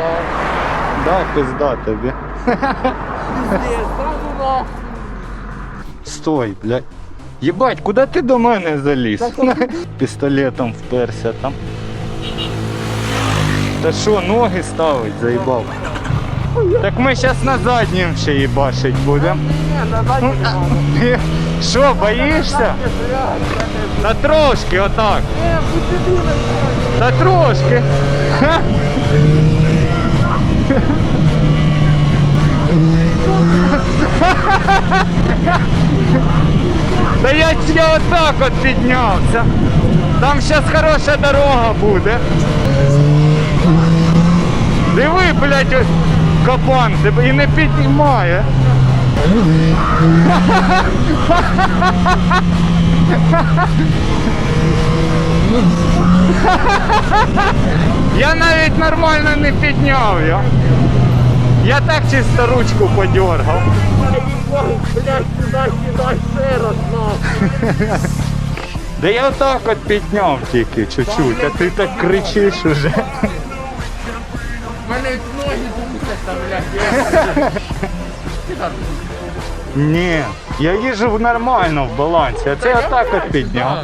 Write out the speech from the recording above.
Да. Да, пизда тобі. Стой, блядь. Єбать, куди ти до мене заліз? Пістолетом вперся там. Та що, ноги ставить, заїбав. Так ми зараз на заднім ще їбашить будемо. Що, боїшся? Та трошки отак. Та трошки. Та я, отак от піднявся. Там зараз хороша дорога буде. Диви, блядь, ось кабан тебе і не піднімає. Я навіть нормально не підняв його. Я так чисто ручку подергав. Да я отак от підняв тільки чуть-чуть, а ти так кричиш уже. У мене ноги блядь. Ні, я їжу нормально в балансі, а це я так от підняв.